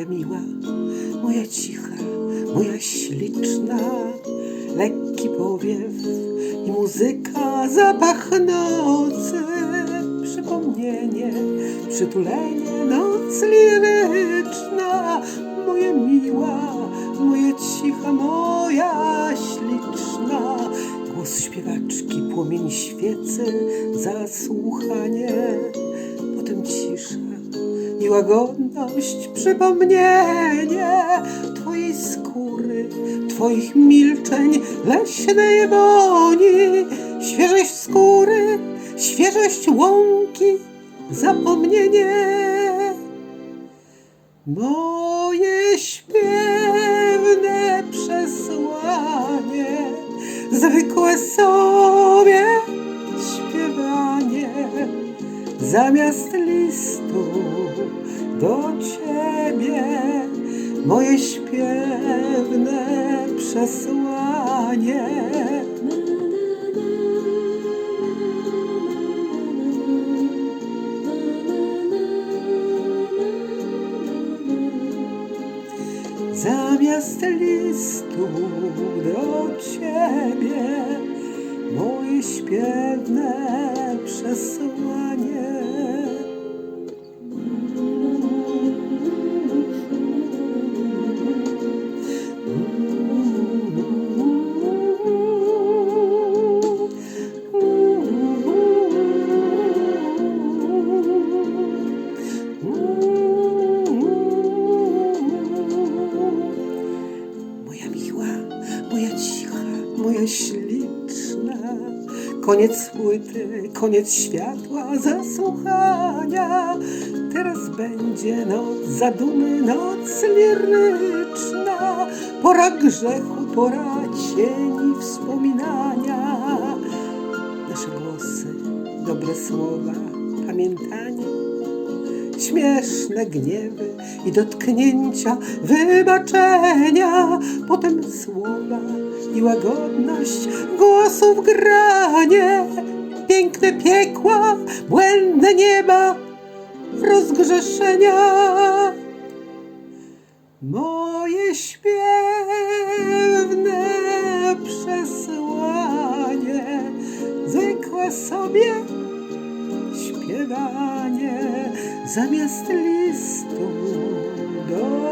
moja miła, moja cicha, moja śliczna. Lekki powiew i muzyka, zapach nocy, przypomnienie, przytulenie, noc liryczna. Moja miła, moja cicha, moja śliczna. Głos śpiewaczki, płomień świecy, zasłuchanie, potem cisza łagodność, przypomnienie Twojej skóry, Twoich milczeń, leśnej boni, świeżość skóry, świeżość łąki, zapomnienie. Moje śpiewne przesłanie, zwykłe sobie śpiewanie, zamiast do ciebie, moje śpiewne przesłanie. Zamiast listu do ciebie, moje śpiewne moja śliczna. Koniec płyty, koniec światła, zasłuchania. Teraz będzie noc zadumy, noc liryczna. Pora grzechu, pora cieni wspominania. Nasze głosy, dobre słowa, pamiętanie śmieszne gniewy i dotknięcia, wybaczenia, potem słowa i łagodność głosów granie, piękne piekła, błędne nieba, rozgrzeszenia. Moje śpiewne zamiast listu do